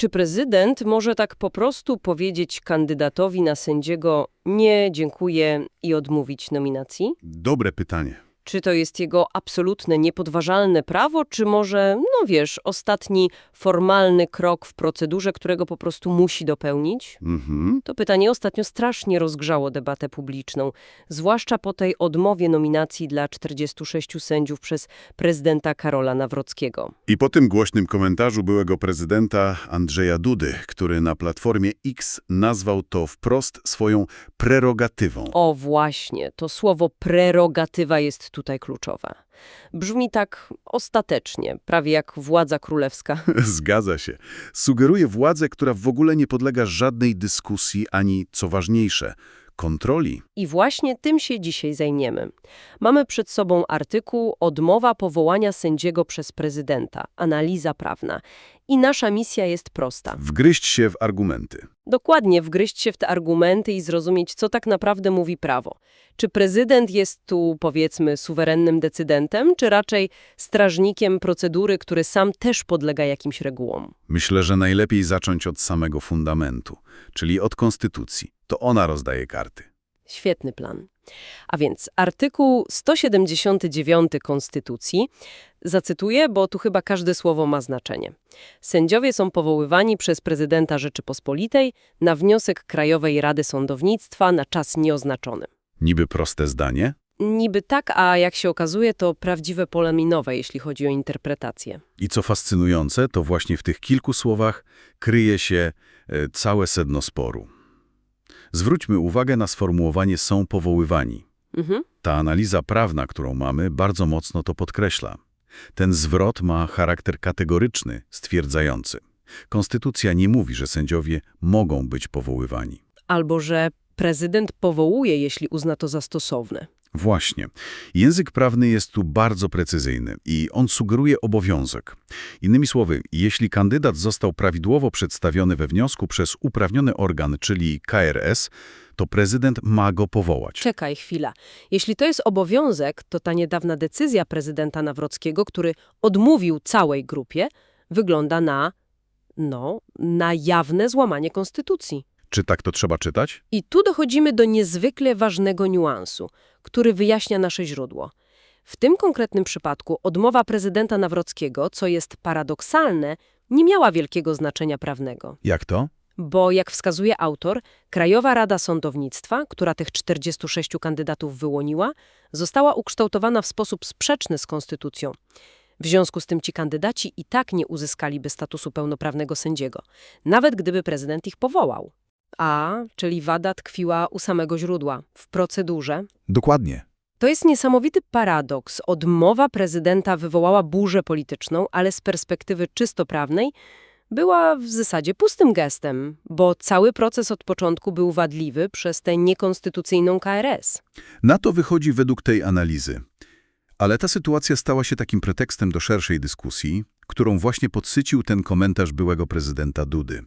Czy prezydent może tak po prostu powiedzieć kandydatowi na sędziego nie, dziękuję i odmówić nominacji? Dobre pytanie. Czy to jest jego absolutne, niepodważalne prawo, czy może, no wiesz, ostatni formalny krok w procedurze, którego po prostu musi dopełnić? Mhm. To pytanie ostatnio strasznie rozgrzało debatę publiczną, zwłaszcza po tej odmowie nominacji dla 46 sędziów przez prezydenta Karola Nawrockiego. I po tym głośnym komentarzu byłego prezydenta Andrzeja Dudy, który na Platformie X nazwał to wprost swoją prerogatywą. O właśnie, to słowo prerogatywa jest tutaj kluczowe. Brzmi tak ostatecznie, prawie jak władza królewska. Zgadza się. Sugeruje władzę, która w ogóle nie podlega żadnej dyskusji ani, co ważniejsze, kontroli. I właśnie tym się dzisiaj zajmiemy. Mamy przed sobą artykuł Odmowa powołania sędziego przez prezydenta, analiza prawna. I nasza misja jest prosta. Wgryźć się w argumenty. Dokładnie wgryźć się w te argumenty i zrozumieć, co tak naprawdę mówi prawo. Czy prezydent jest tu, powiedzmy, suwerennym decydentem, czy raczej strażnikiem procedury, który sam też podlega jakimś regułom? Myślę, że najlepiej zacząć od samego fundamentu, czyli od konstytucji. To ona rozdaje karty. Świetny plan. A więc artykuł 179 Konstytucji, zacytuję, bo tu chyba każde słowo ma znaczenie. Sędziowie są powoływani przez prezydenta Rzeczypospolitej na wniosek Krajowej Rady Sądownictwa na czas nieoznaczony. Niby proste zdanie, Niby tak, a jak się okazuje, to prawdziwe pole minowe, jeśli chodzi o interpretację. I co fascynujące, to właśnie w tych kilku słowach kryje się e, całe sedno sporu. Zwróćmy uwagę na sformułowanie są powoływani. Mhm. Ta analiza prawna, którą mamy, bardzo mocno to podkreśla. Ten zwrot ma charakter kategoryczny, stwierdzający. Konstytucja nie mówi, że sędziowie mogą być powoływani. Albo że prezydent powołuje, jeśli uzna to za stosowne. Właśnie. Język prawny jest tu bardzo precyzyjny i on sugeruje obowiązek. Innymi słowy, jeśli kandydat został prawidłowo przedstawiony we wniosku przez uprawniony organ, czyli KRS, to prezydent ma go powołać. Czekaj chwila. Jeśli to jest obowiązek, to ta niedawna decyzja prezydenta Nawrockiego, który odmówił całej grupie, wygląda na, no, na jawne złamanie konstytucji. Czy tak to trzeba czytać? I tu dochodzimy do niezwykle ważnego niuansu, który wyjaśnia nasze źródło. W tym konkretnym przypadku odmowa prezydenta Nawrockiego, co jest paradoksalne, nie miała wielkiego znaczenia prawnego. Jak to? Bo, jak wskazuje autor, Krajowa Rada Sądownictwa, która tych 46 kandydatów wyłoniła, została ukształtowana w sposób sprzeczny z konstytucją. W związku z tym ci kandydaci i tak nie uzyskaliby statusu pełnoprawnego sędziego, nawet gdyby prezydent ich powołał. A, czyli wada tkwiła u samego źródła, w procedurze. Dokładnie. To jest niesamowity paradoks. Odmowa prezydenta wywołała burzę polityczną, ale z perspektywy czysto prawnej była w zasadzie pustym gestem, bo cały proces od początku był wadliwy przez tę niekonstytucyjną KRS. Na to wychodzi według tej analizy. Ale ta sytuacja stała się takim pretekstem do szerszej dyskusji, którą właśnie podsycił ten komentarz byłego prezydenta Dudy.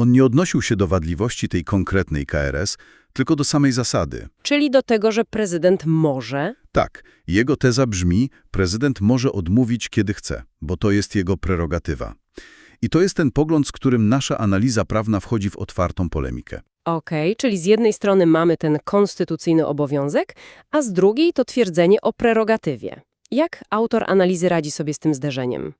On nie odnosił się do wadliwości tej konkretnej KRS, tylko do samej zasady. Czyli do tego, że prezydent może, Tak, jego teza brzmi, prezydent może odmówić kiedy chce, bo to jest jego prerogatywa. I to jest ten pogląd, z którym nasza analiza prawna wchodzi w otwartą polemikę. Okej, czyli z jednej strony mamy ten konstytucyjny obowiązek, a z drugiej to twierdzenie o prerogatywie. Jak autor analizy radzi sobie z tym zderzeniem?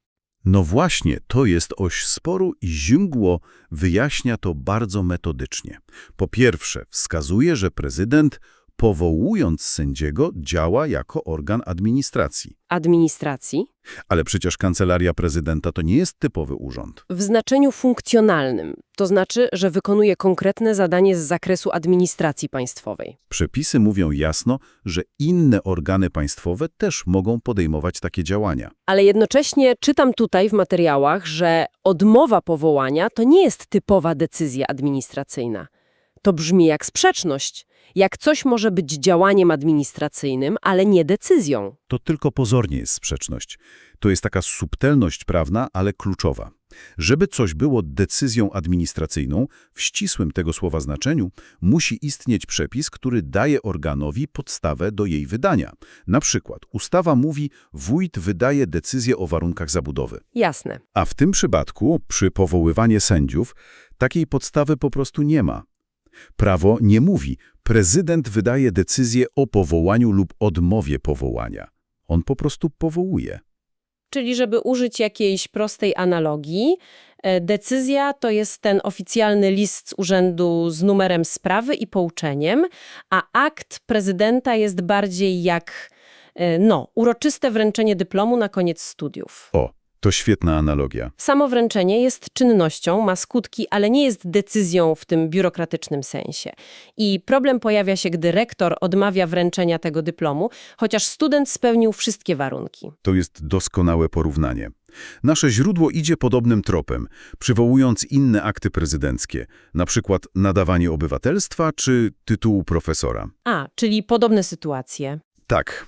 No właśnie, to jest oś sporu i źródło wyjaśnia to bardzo metodycznie. Po pierwsze, wskazuje, że prezydent, powołując sędziego, działa jako organ administracji. Administracji? Ale przecież kancelaria prezydenta to nie jest typowy urząd. W znaczeniu funkcjonalnym, to znaczy, że wykonuje konkretne zadanie z zakresu administracji państwowej. Przepisy mówią jasno, że inne organy państwowe też mogą podejmować takie działania. Ale jednocześnie czytam tutaj w materiałach, że odmowa powołania to nie jest typowa decyzja administracyjna. To brzmi jak sprzeczność. Jak coś może być działaniem administracyjnym, ale nie decyzją. To tylko pozornie jest sprzeczność. To jest taka subtelność prawna, ale kluczowa. Żeby coś było decyzją administracyjną, w ścisłym tego słowa znaczeniu, musi istnieć przepis, który daje organowi podstawę do jej wydania. Na przykład ustawa mówi, wójt wydaje decyzję o warunkach zabudowy. Jasne. A w tym przypadku, przy powoływaniu sędziów, takiej podstawy po prostu nie ma. Prawo nie mówi, prezydent wydaje decyzję o powołaniu lub odmowie powołania. On po prostu powołuje. Czyli żeby użyć jakiejś prostej analogii, e, decyzja to jest ten oficjalny list z urzędu z numerem sprawy i pouczeniem, a akt prezydenta jest bardziej jak, e, no, uroczyste wręczenie dyplomu na koniec studiów. O, to świetna analogia. Samo wręczenie jest czynnością, ma skutki, ale nie jest decyzją w tym biurokratycznym sensie. I problem pojawia się, gdy rektor odmawia wręczenia tego dyplomu, chociaż student spełnił wszystkie warunki. To jest doskonałe porównanie. Nasze źródło idzie podobnym tropem, przywołując inne akty prezydenckie, na przykład nadawanie obywatelstwa czy tytułu profesora. A, czyli podobne sytuacje. Tak.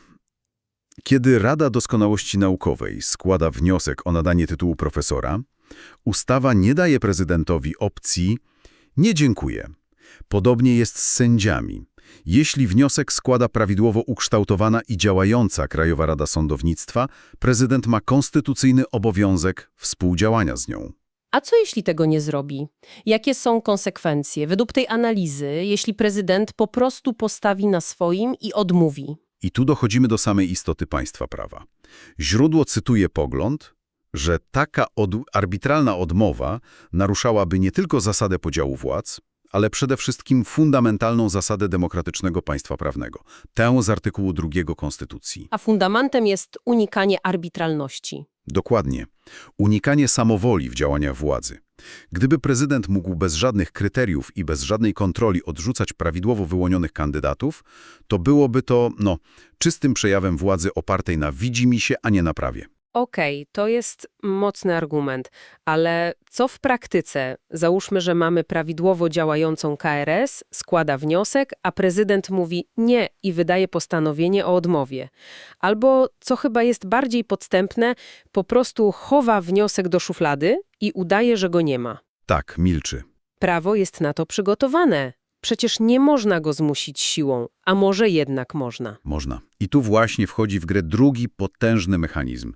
Kiedy Rada Doskonałości Naukowej składa wniosek o nadanie tytułu profesora, ustawa nie daje prezydentowi opcji nie dziękuję. Podobnie jest z sędziami. Jeśli wniosek składa prawidłowo ukształtowana i działająca Krajowa Rada Sądownictwa, prezydent ma konstytucyjny obowiązek współdziałania z nią. A co jeśli tego nie zrobi? Jakie są konsekwencje według tej analizy, jeśli prezydent po prostu postawi na swoim i odmówi? I tu dochodzimy do samej istoty państwa prawa. Źródło cytuje pogląd, że taka od arbitralna odmowa naruszałaby nie tylko zasadę podziału władz, ale przede wszystkim fundamentalną zasadę demokratycznego państwa prawnego, tę z artykułu 2 Konstytucji. A fundamentem jest unikanie arbitralności. Dokładnie. Unikanie samowoli w działaniach władzy. Gdyby prezydent mógł bez żadnych kryteriów i bez żadnej kontroli odrzucać prawidłowo wyłonionych kandydatów, to byłoby to, no, czystym przejawem władzy opartej na widzimisię, a nie na prawie. Okej, to jest mocny argument, ale co w praktyce? Załóżmy, że mamy prawidłowo działającą KRS, składa wniosek, a prezydent mówi nie i wydaje postanowienie o odmowie. Albo, co chyba jest bardziej podstępne, po prostu chowa wniosek do szuflady i udaje, że go nie ma. Tak, milczy. Prawo jest na to przygotowane. Przecież nie można go zmusić siłą, a może jednak można. Można. I tu właśnie wchodzi w grę drugi potężny mechanizm.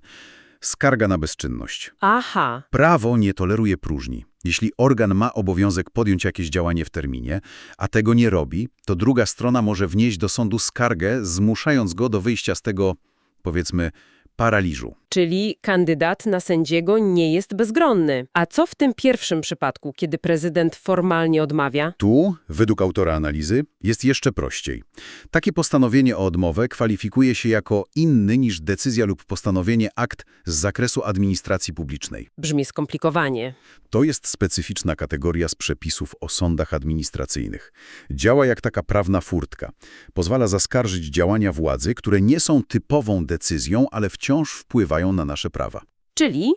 Skarga na bezczynność. Aha, Prawo nie toleruje próżni. Jeśli organ ma obowiązek podjąć jakieś działanie w terminie, a tego nie robi, to druga strona może wnieść do sądu skargę, zmuszając go do wyjścia z tego, powiedzmy, paraliżu. Czyli kandydat na sędziego nie jest bezgronny. A co w tym pierwszym przypadku, kiedy prezydent formalnie odmawia? Tu, według autora analizy, jest jeszcze prościej. Takie postanowienie o odmowę kwalifikuje się jako inny niż decyzja lub postanowienie akt z zakresu administracji publicznej. Brzmi skomplikowanie. To jest specyficzna kategoria z przepisów o sądach administracyjnych. Działa jak taka prawna furtka. Pozwala zaskarżyć działania władzy, które nie są typową decyzją, ale wciąż wpływają na nasze prawa. Czyli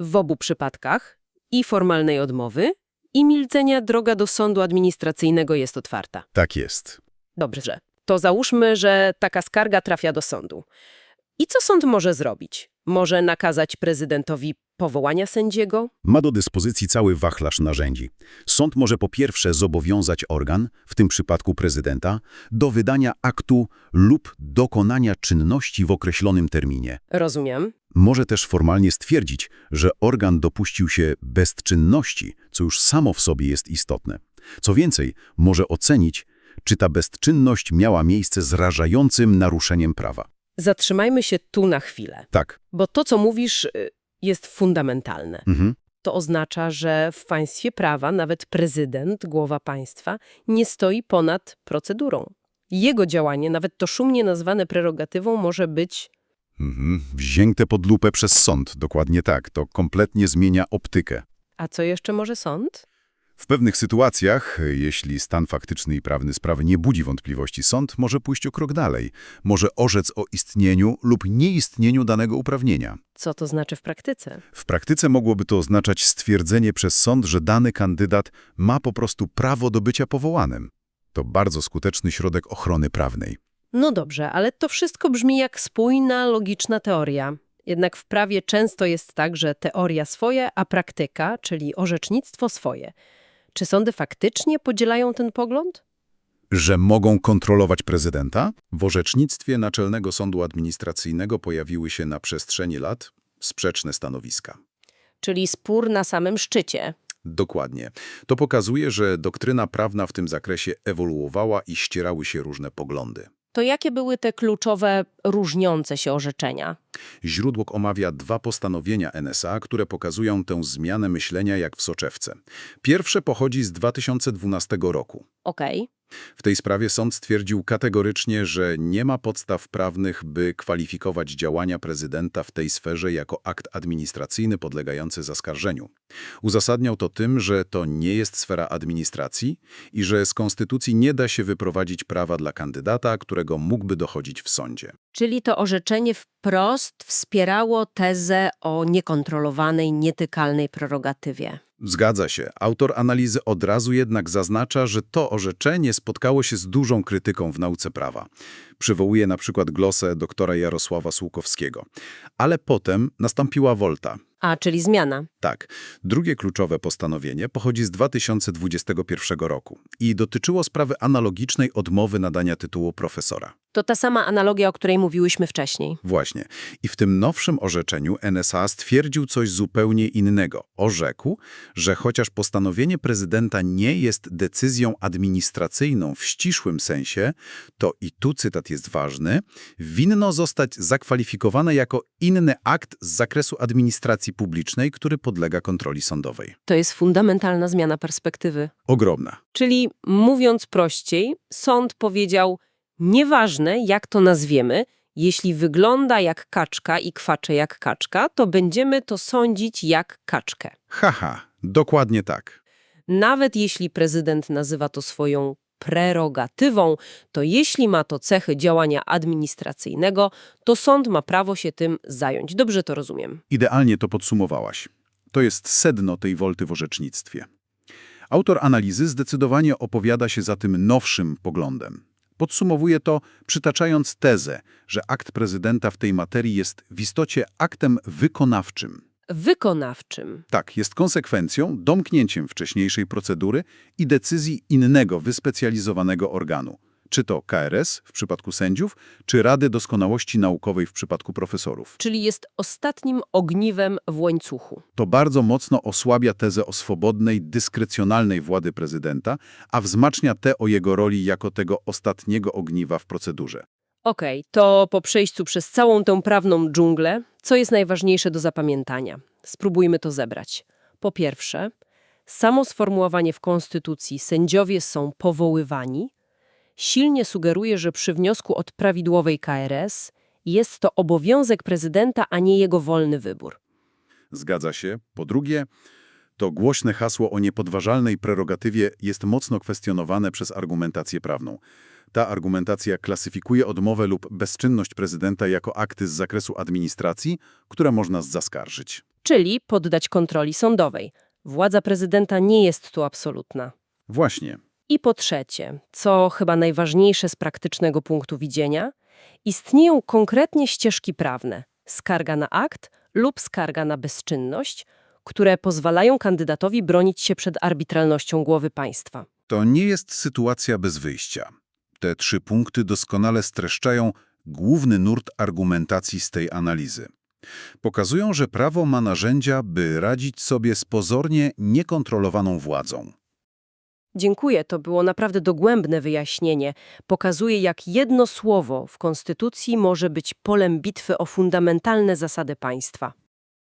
w obu przypadkach i formalnej odmowy, i milczenia droga do sądu administracyjnego jest otwarta. Tak jest. Dobrze, to załóżmy, że taka skarga trafia do sądu. I co sąd może zrobić? Może nakazać prezydentowi powołania sędziego? Ma do dyspozycji cały wachlarz narzędzi. Sąd może po pierwsze zobowiązać organ, w tym przypadku prezydenta, do wydania aktu lub dokonania czynności w określonym terminie. Rozumiem. Może też formalnie stwierdzić, że organ dopuścił się bezczynności, co już samo w sobie jest istotne. Co więcej, może ocenić, czy ta bezczynność miała miejsce z rażającym naruszeniem prawa. Zatrzymajmy się tu na chwilę, Tak. bo to, co mówisz, y, jest fundamentalne. Mhm. To oznacza, że w państwie prawa nawet prezydent, głowa państwa, nie stoi ponad procedurą. Jego działanie, nawet to szumnie nazwane prerogatywą, może być Mhm. Wzięte pod lupę przez sąd, dokładnie tak. To kompletnie zmienia optykę. A co jeszcze może sąd? W pewnych sytuacjach, jeśli stan faktyczny i prawny sprawy nie budzi wątpliwości, sąd może pójść o krok dalej. Może orzec o istnieniu lub nieistnieniu danego uprawnienia. Co to znaczy w praktyce? W praktyce mogłoby to oznaczać stwierdzenie przez sąd, że dany kandydat ma po prostu prawo do bycia powołanym. To bardzo skuteczny środek ochrony prawnej. No dobrze, ale to wszystko brzmi jak spójna, logiczna teoria. Jednak w prawie często jest tak, że teoria swoje, a praktyka, czyli orzecznictwo swoje. Czy sądy faktycznie podzielają ten pogląd? Że mogą kontrolować prezydenta? W orzecznictwie Naczelnego Sądu Administracyjnego pojawiły się na przestrzeni lat sprzeczne stanowiska. Czyli spór na samym szczycie. Dokładnie. To pokazuje, że doktryna prawna w tym zakresie ewoluowała i ścierały się różne poglądy. To jakie były te kluczowe, różniące się orzeczenia? Źródło omawia dwa postanowienia NSA, które pokazują tę zmianę myślenia jak w soczewce. Pierwsze pochodzi z 2012 roku. Okej. W tej sprawie sąd stwierdził kategorycznie, że nie ma podstaw prawnych, by kwalifikować działania prezydenta w tej sferze jako akt administracyjny podlegający zaskarżeniu. Uzasadniał to tym, że to nie jest sfera administracji i że z konstytucji nie da się wyprowadzić prawa dla kandydata, którego mógłby dochodzić w sądzie. Czyli to orzeczenie wprost wspierało tezę o niekontrolowanej, nietykalnej prerogatywie. Zgadza się. Autor analizy od razu jednak zaznacza, że to orzeczenie spotkało się z dużą krytyką w nauce prawa. Przywołuje na przykład glosę doktora Jarosława Słukowskiego. Ale potem nastąpiła wolta. A, czyli zmiana. Tak, drugie kluczowe postanowienie pochodzi z 2021 roku i dotyczyło sprawy analogicznej odmowy nadania tytułu profesora. To ta sama analogia, o której mówiłyśmy wcześniej. Właśnie. I w tym nowszym orzeczeniu NSA stwierdził coś zupełnie innego. Orzekł, że chociaż postanowienie prezydenta nie jest decyzją administracyjną w ścisłym sensie, to i tu cytat jest ważny, winno zostać zakwalifikowane jako inny akt z zakresu administracji publicznej, który podlega kontroli sądowej. To jest fundamentalna zmiana perspektywy. Ogromna. Czyli, mówiąc prościej, sąd powiedział, nieważne jak to nazwiemy, jeśli wygląda jak kaczka i kwacze jak kaczka, to będziemy to sądzić jak kaczkę. Haha, dokładnie tak. Nawet jeśli prezydent nazywa to swoją prerogatywą, to jeśli ma to cechy działania administracyjnego, to sąd ma prawo się tym zająć. Dobrze to rozumiem. Idealnie to podsumowałaś. To jest sedno tej wolty w orzecznictwie. Autor analizy zdecydowanie opowiada się za tym nowszym poglądem. Podsumowuje to, przytaczając tezę, że akt prezydenta w tej materii jest w istocie aktem wykonawczym. Wykonawczym. Tak, jest konsekwencją, domknięciem wcześniejszej procedury i decyzji innego wyspecjalizowanego organu, czy to KRS w przypadku sędziów, czy Rady Doskonałości Naukowej w przypadku profesorów. Czyli jest ostatnim ogniwem w łańcuchu. To bardzo mocno osłabia tezę o swobodnej, dyskrecjonalnej władzy prezydenta, a wzmacnia tę o jego roli jako tego ostatniego ogniwa w procedurze. Okej, to po przejściu przez całą tę prawną dżunglę, co jest najważniejsze do zapamiętania? Spróbujmy to zebrać. Po pierwsze, samo sformułowanie w Konstytucji sędziowie są powoływani silnie sugeruje, że przy wniosku od prawidłowej KRS jest to obowiązek prezydenta, a nie jego wolny wybór. Zgadza się. Po drugie, to głośne hasło o niepodważalnej prerogatywie jest mocno kwestionowane przez argumentację prawną. Ta argumentacja klasyfikuje odmowę lub bezczynność prezydenta jako akty z zakresu administracji, które można zaskarżyć. Czyli poddać kontroli sądowej. Władza prezydenta nie jest tu absolutna. Właśnie. I po trzecie, co chyba najważniejsze z praktycznego punktu widzenia, istnieją konkretnie ścieżki prawne, skarga na akt lub skarga na bezczynność, które pozwalają kandydatowi bronić się przed arbitralnością głowy państwa. To nie jest sytuacja bez wyjścia. Te trzy punkty doskonale streszczają główny nurt argumentacji z tej analizy. Pokazują, że prawo ma narzędzia, by radzić sobie z pozornie niekontrolowaną władzą. Dziękuję, to było naprawdę dogłębne wyjaśnienie. Pokazuje, jak jedno słowo w Konstytucji może być polem bitwy o fundamentalne zasady państwa.